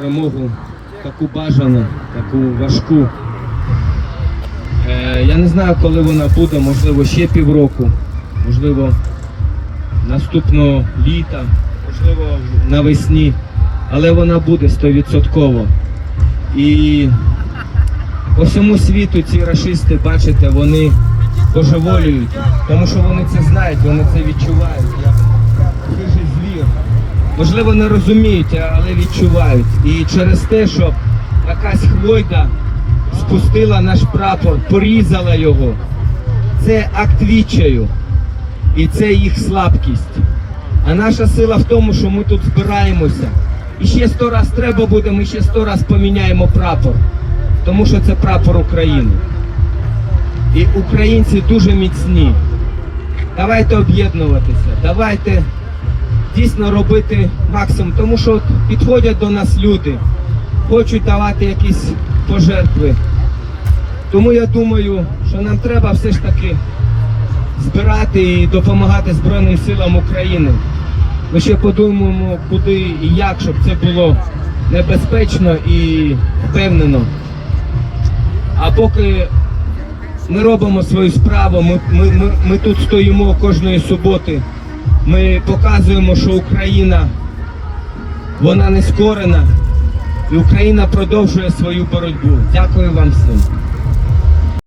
перемогу таку бажану, таку важку. Е, я не знаю, коли вона буде, можливо, ще півроку, можливо, наступного літа, можливо, навесні, але вона буде стовідсотково. І по всьому світу ці рашисти, бачите, вони божеволюють, тому що вони це знають, вони це відчувають. Можливо, не розуміють, але відчувають. І через те, що якась хвойда спустила наш прапор, порізала його. Це акт відчаю. І це їх слабкість. А наша сила в тому, що ми тут збираємося. І ще сто раз треба буде, ми ще сто раз поміняємо прапор. Тому що це прапор України. І українці дуже міцні. Давайте об'єднуватися, давайте дійсно робити максимум, тому що підходять до нас люди, хочуть давати якісь пожертви. Тому я думаю, що нам треба все ж таки збирати і допомагати Збройним силам України. Ми ще подумаємо, куди і як, щоб це було небезпечно і впевнено. А поки ми робимо свою справу, ми, ми, ми, ми тут стоїмо кожної суботи. Ми показуємо, що Україна вона не скорена, і Україна продовжує свою боротьбу. Дякую вам всім.